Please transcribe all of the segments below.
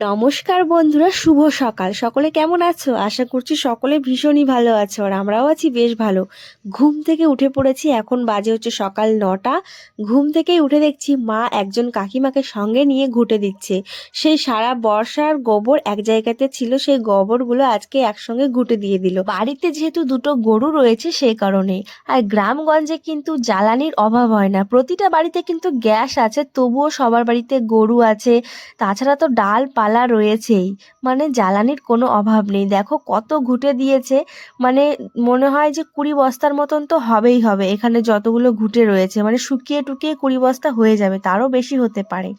নমস্কার বন্ধুরা, শুভ সকাল। সকলে কেমন আছো? আশা করছি সকলে ভীষণই ভালো আছো আর আমরাও আছি বেশ ভালো। ঘুম থেকে উঠে পড়েছি, এখন বাজে হচ্ছে সকাল নটা। ঘুম থেকেই উঠে দেখছি মা একজন কাকিমাকে সঙ্গে নিয়ে ঘুটে দিচ্ছে। সেই সারা বর্ষার গোবর এক জায়গাতে ছিল, সেই গোবরগুলো আজকে একসঙ্গে ঘুটে দিয়ে দিল। বাড়িতে যেহেতু দুটো গরু রয়েছে, সেই কারণে। আর গ্রামগঞ্জে কিন্তু জ্বালানির অভাব হয় না। প্রতিটা বাড়িতে কিন্তু গ্যাস আছে, তবুও সবার বাড়িতে গরু আছে। তাছাড়া তো ডাল, পালা রয়েছেই। মানে জ্বালানির কোনো অভাব নেই। দেখো কত ঘুটে দিয়েছে। মানে মনে হয় যে কুড়ি বস্তার মতন তো হবেই হবে। এখানে যতগুলো ঘুটে রয়েছে। মানে শুকিয়ে টুকিয়ে কুড়ি বস্তা হয়ে যাবে। তারও বেশি হতে পারে।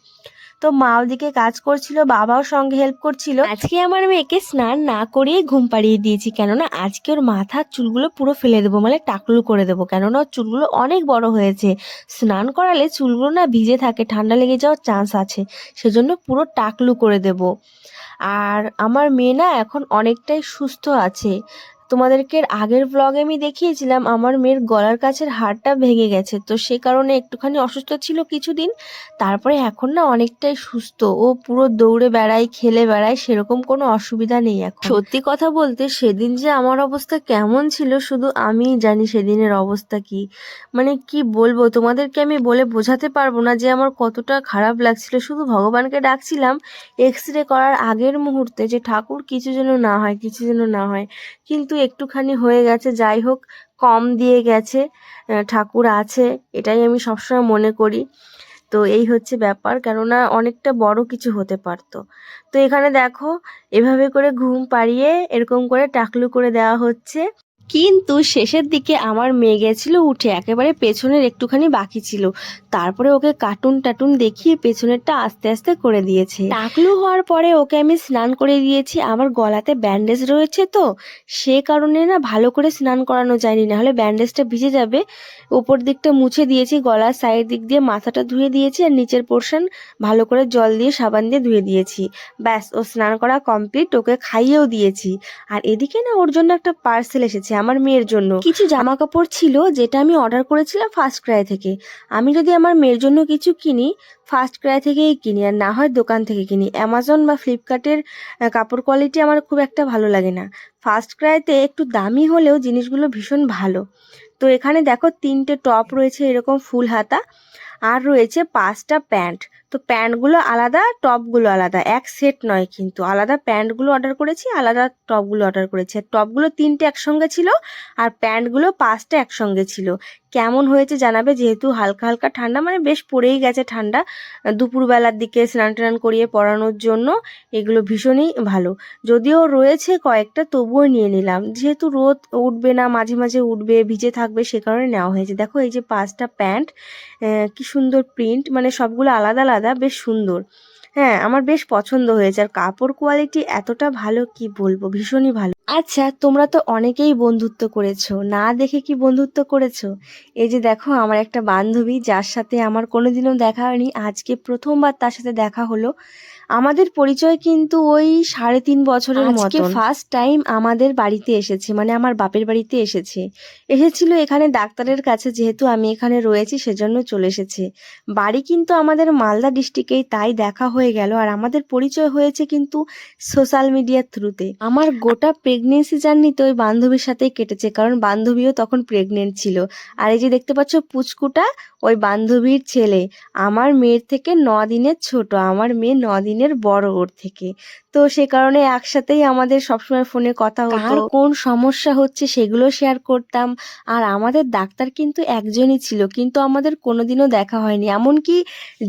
তো মা ওদিকে কাজ করছিল, বাবাও সঙ্গে হেল্প করছিল। আজকে আমার মেয়েকে স্নান না করিয়ে ঘুম পাড়িয়ে দিয়েছি, কেননা আজকে ওর মাথার চুলগুলো পুরো ফেলে দেবো মানে টাকলু করে দেবো, কেননা চুলগুলো অনেক বড় হয়েছে। স্নান করালে চুলগুলো না ভিজে থাকে, ঠান্ডা লেগে যাওয়ার চান্স আছে, সেজন্য পুরো টাকলু করে দেব। আর আমার মেয়ে না এখন অনেকটাই সুস্থ আছে। তোমাদেরকে আগের ব্লগে আমি দেখিয়েছিলাম, আমার মেয়ের গলার কাছের হাড়টা ভেঙে গেছে। তো সে কারণে একটুখানি অসুস্থ ছিল কিছুদিন, তারপরে এখন না অনেকটাই সুস্থ। ও পুরো দৌড়ে বেড়ায়, খেলে বেড়ায়, সেরকম কোনো অসুবিধা নেই এখন। সত্যি কথা বলতে সেদিন যে আমার অবস্থা কেমন ছিল, শুধু আমিই জানি সেদিনের অবস্থা কি। মানে কি বলব, তোমাদেরকে আমি বলে বোঝাতে পারব না যে আমার কতটা খারাপ লাগছিল। শুধু ভগবানকে ডাকছিলাম এক্স রে করার আগের মুহূর্তে যে ঠাকুর কিছু যেন না হয়, কিছু যেন না হয়। কিন্তু একটুখানি হয়ে গেছে, যাই হোক, কম দিয়ে গেছে ঠাকুর আছে, এটাই আমি সবসময় মনে করি। তো এই হচ্ছে ব্যাপার, কেননা অনেকটা বড় কিছু হতে পারতো। তো এখানে দেখো, এভাবে করে ঘুম পাড়িয়ে এরকম করে টাকলু করে দেওয়া হচ্ছে। কিন্তু শেষের দিকে আমার মেয়ে গেছিল উঠে, একেবারে পেছনের একটুখানি বাকি ছিল। তারপরে ওকে কার্টুন টাটুন দেখিয়ে পেছনেরটা আস্তে আস্তে করে দিয়েছে। টাকলু হওয়ার পরে ওকে আমি স্নান করে দিয়েছি। আমার গলাতে ব্যান্ডেজ রয়েছে তো, সে কারণে না ভালো করে স্নান করানো যায়নি। না হলে ব্যান্ডেজটা ভিজে যাবে। ওপর দিকটা মুছে দিয়েছি গলার সাইড দিক দিয়ে মাথাটা ধুয়ে দিয়েছি আর নিচের পোর্শন ভালো করে জল দিয়ে সাবান দিয়ে ধুয়ে দিয়েছি। ব্যাস, ও স্নান করা কমপ্লিট ওকে খাইয়েও দিয়েছি। আর এদিকে না ওর জন্য একটা পার্সেল এসেছে। আমার মেয়ের জন্য। কিছু জামা কাপড় ছিল যেটা আমি অর্ডার করেছিলাম ফার্স্ট ক্রাই থেকে। আমি যদি আমার মেয়ের জন্য কিছু কিনি ফার্স্ট ক্রাই থেকেই কিনি আর না হয় দোকান থেকে কিনি। অ্যামাজন বা ফ্লিপকার্টের কাপড় কোয়ালিটি আমার খুব একটা ভালো লাগে না। ফার্স্ট ক্রাইতে একটু দামি হলেও জিনিসগুলো ভীষণ ভালো। তো এখানে দেখো তিনটে টপ রয়েছে এরকম ফুল হাতা। আর রয়েছে পাঁচটা প্যান্ট। তো প্যান্টগুলো আলাদা টপগুলো আলাদা। এক সেট নয় কিন্তু। আলাদা প্যান্টগুলো অর্ডার করেছি, আলাদা টপগুলো অর্ডার করেছি। আর টপগুলো তিনটে একসঙ্গে ছিল আর প্যান্টগুলো পাঁচটা একসঙ্গে ছিল। কেমন হয়েছে জানাবে, যেহেতু হালকা হালকা ঠান্ডা মানে বেশ পড়েই গেছে ঠান্ডা। দুপুরবেলার দিকে স্নান টান করিয়ে পরানোর জন্য এগুলো ভীষণই ভালো। যদিও রয়েছে কয়েকটা, তবুও নিয়ে নিলাম। যেহেতু রোদ উঠবে না, মাঝে মাঝে উঠবে, ভিজে থাকবে, সে কারণে নেওয়া হয়েছে। দেখো এই যে পাঁচটা প্যান্ট কি সুন্দর প্রিন্ট মানে সবগুলো আলাদা আলাদা। বেশ সুন্দর। হ্যাঁ আমার বেশ পছন্দ হয়েছে আর কাপড় কোয়ালিটি এতটা ভালো কি বলব? ভীষণই ভালো। আচ্ছা তোমরা তো অনেকেই বন্ধুত্ব করেছ। না দেখে কি বন্ধুত্ব করেছ? এই যে দেখো, আমার একটা বান্ধবী, যার সাথে আমার কোনোদিনও দেখা হয়নি। আজকে প্রথমবার তার সাথে দেখা হলো। আমাদের পরিচয় কিন্তু ওই সাড়ে তিন বছরের মতো ফার্স্ট টাইম আমাদের বাড়িতে এসেছে মানে আমার বাপের বাড়িতে এসেছে। এসেছিল এখানে ডাক্তারের কাছে যেহেতু আমি এখানে রয়েছি সেজন্য চলে এসেছে। বাড়ি কিন্তু আমাদের মালদা ডিস্ট্রিক্টেই তাই দেখা হয়ে গেল। আর আমাদের পরিচয় হয়েছে কিন্তু সোশ্যাল মিডিয়ার থ্রুতে আমার গোটা প্রেগনেন্সি জার্নিতে ওই বান্ধবীর সাথেই কেটেছে কারণ বান্ধবীও তখন প্রেগনেন্ট ছিল। আর এই যে দেখতে পাচ্ছ পুচকুটা ওই বান্ধবীর ছেলে। আমার মেয়ের থেকে ন দিনের ছোট আমার মেয়ে ন দিনের বড় ওর থেকে। তো সে কারণে একসাথেই আমাদের সবসময় ফোনে কথা হতো। কোন সমস্যা হচ্ছে সেগুলো শেয়ার করতাম। আর আমাদের ডাক্তার কিন্তু একজনই ছিল কিন্তু আমাদের কোনোদিনও দেখা হয়নি। এমনকি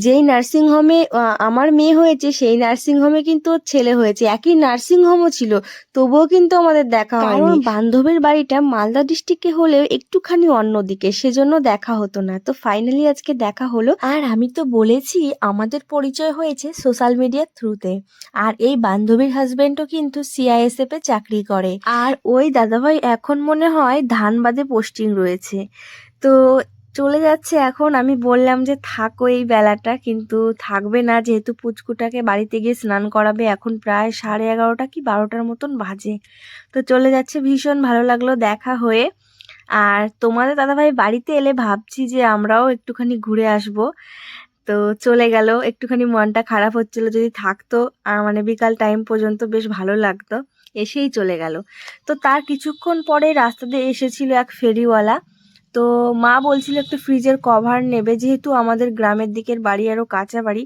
যেই নার্সিং হোমে আমার মেয়ে হয়েছে সেই নার্সিং হোমে কিন্তু ওর ছেলে হয়েছে। একই নার্সিং হোমও ছিল তবুও কিন্তু আমাদের দেখা হয়নি। বান্ধবীর বাড়িটা মালদা ডিস্ট্রিক্টে হলেও একটুখানি অন্যদিকে সেজন্য দেখা হতো না। তো ফাইনালি আজকে দেখা হলো। আর আমি তো বলেছি আমাদের পরিচয় হয়েছে সোশ্যাল মিডিয়ার থ্রুতে আর এই বান্ধবীর হাজবেন্ডও কিন্তু সিআইএসএফ এ চাকরি করে। আর ওই দাদাভাই এখন মনে হয় ধানবাদে পোস্টিং রয়েছে। তো চলে যাচ্ছে এখন, আমি বললাম যে থাকো এই বেলাটা, কিন্তু থাকবে না, যেহেতু পুচকুটাকে বাড়িতে গিয়ে স্নান করাবে, এখন প্রায় সাড়ে এগারোটা কি বারোটার মতন বাজে। তো চলে যাচ্ছে, ভীষণ ভালো লাগল দেখা হয়ে। আর তোমাদের দাদাভাই বাড়িতে এলে ভাবছি যে আমরাও একটুখানি ঘুরে আসব। তো চলে গেল। একটুখানি মনটা খারাপ হচ্ছিল যদি থাকতো। মানে বিকাল টাইম পর্যন্ত বেশ ভালো লাগতো। এসেই চলে গেল। তো তার কিছুক্ষণ পরে দিয়ে এসেছিল এক ফেরিওয়ালা। তো মা বলছিল একটু ফ্রিজের কভার নেবে। যেহেতু আমাদের গ্রামের দিকের বাড়ি আরও কাঁচা বাড়ি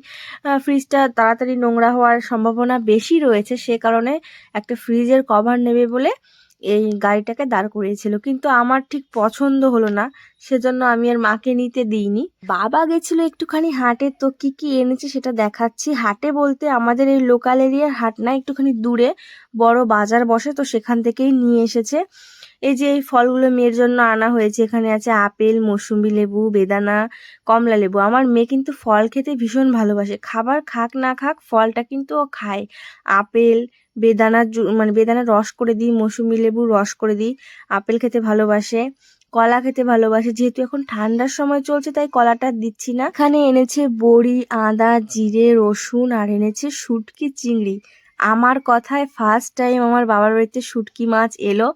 ফ্রিজটা তাড়াতাড়ি নোংরা হওয়ার সম্ভাবনা বেশি রয়েছে। সে কারণে একটা ফ্রিজের কভার নেবে বলে এই গাড়িটাকে দাঁড় করিয়েছিল। কিন্তু আমার ঠিক পছন্দ হলো না, সেজন্য আমি আর মাকে নিতে দিইনি। বাবা গেছিল একটুখানি হাটে, তো কি কি এনেছে সেটা দেখাচ্ছি। হাটে বলতে আমাদের এই লোকাল এরিয়ার হাট না, একটুখানি দূরে, বড় বাজার বসে, তো সেখান থেকেই নিয়ে এসেছে। এই যে এই ফলগুলো মেয়ের জন্য আনা হয়েছে, এখানে আছে আপেল, মৌসুম্বি লেবু, বেদানা, কমলা লেবু। আমার মেয়ে কিন্তু ফল খেতে ভীষণ ভালোবাসে। খাবার খাক না খাক, ফলটা কিন্তু ও খায়। আপেল, বেদানা জু- মানে বেদানা রস করে দিই, মৌসুম্বি লেবু রস করে দিই, আপেল খেতে ভালোবাসে, কলা খেতে ভালোবাসে। যেহেতু এখন ঠান্ডার সময় চলছে, তাই কলাটা দিচ্ছি না। এখানে এনেছে বড়ি, আদা, জিরে, রসুন, আর এনেছে শুটকি, চিংড়ি। আমার কথায় ফার্স্ট টাইম আমার বাবার বাড়িতে শুটকি মাছ এলো।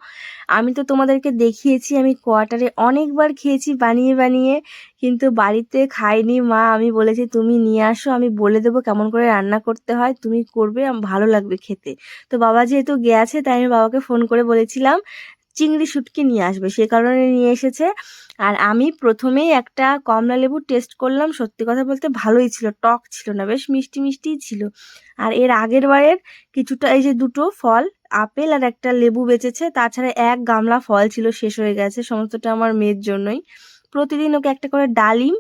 আমি তো তোমাদেরকে দেখিয়েছি, আমি কোয়ার্টারে অনেকবার খেয়েছি বানিয়ে বানিয়ে, কিন্তু বাড়িতে খাইনি। মা, আমি বলেছি, তুমি নিয়ে আসো, আমি বলে দেবো কেমন করে রান্না করতে হয়, তুমি করবে, ভালো লাগবে খেতে। তো বাবা যেহেতু গেছে, তাই আমি বাবাকে ফোন করে বলেছিলাম চিংড়ি শুটকি নিয়ে আসবে সে কারণে নিয়ে এসেছে। আর আমি প্রথমেই একটা কমলা লেবু টেস্ট করলাম সত্যি কথা বলতে ভালোই ছিল টক ছিল না বেশ মিষ্টি মিষ্টিই ছিল। আর এর আগের বারের কিছুটা এই যে দুটো ফল আপেল আর একটা লেবু বেঁচেছে তাছাড়া এক গামলা ফল ছিল শেষ হয়ে গেছে সমস্তটা আমার মেয়ের জন্যই। প্রতিদিন ওকে একটা করে ডালিম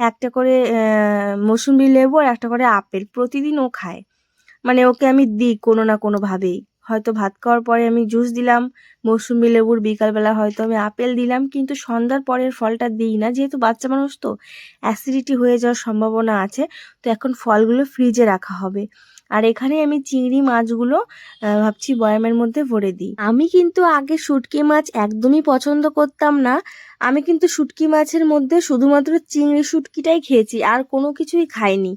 একটা করে আহ, মৌসুম্বি লেবু আর একটা করে আপেল প্রতিদিন ও খায়। মানে ওকে আমি দিই কোনো না কোনোভাবেই। হয়তো ভাত খাওয়ার পরে আমি জুস দিলাম মৌসুম্বি লেবুর বিকালবেলা হয়তো আমি আপেল দিলাম, কিন্তু সন্ধ্যার পরের ফলটা দিই না, যেহেতু বাচ্চা মানুষ তো, অ্যাসিডিটি হয়ে যাওয়ার সম্ভাবনা আছে, তো এখন ফলগুলো ফ্রিজে রাখা হবে। আর এখানে আমি চিংড়ি মাছগুলো ভাবছি বয়ামের মধ্যে ভরে দিই। আমি কিন্তু আগে শুটকি মাছ একদমই পছন্দ করতাম না আমি কিন্তু শুটকি মাছের মধ্যে শুধুমাত্র চিংড়ি শুটকিটাই খেয়েছি, আর কোনো কিছুই খাইনি।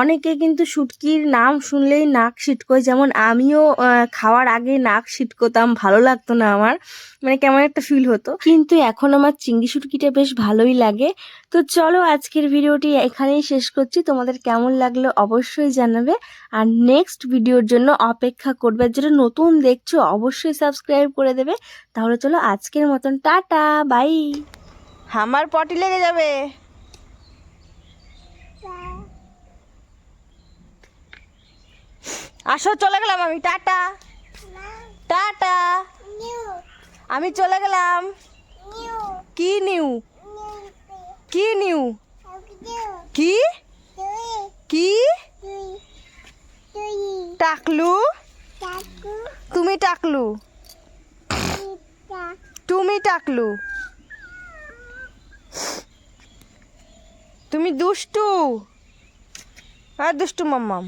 অনেকে কিন্তু শুটকির নাম শুনলেই নাক সিটকোয়, যেমন আমিও খাওয়ার আগে নাক ছিটকোতাম ভালো লাগতো না আমার মানে কেমন একটা ফিল হতো। কিন্তু এখন আমার চিংড়ি শুটকিটা বেশ ভালোই লাগে। তো চলো আজকের ভিডিওটি এখানেই শেষ করছি, তোমাদের কেমন লাগল অবশ্যই জানাবে। আর নেক্সট ভিডিওর জন্য অপেক্ষা করবে, যেটা নতুন দেখছ অবশ্যই সাবস্ক্রাইব করে দেবে। তাহলে চলো আজকের মতন, টাটা বাই আমার পটি লেগে যাবে। আসো চলে গেলাম আমি। টাটা। টাটা। আমি চলে গেলাম। কি নিউ? কি নিউ? কি? কি? টাকলু? তুমি টাকলু। তুমি টাকলু। তুমি দুষ্টু। হ্যাঁ দুষ্টু মাম্মাম।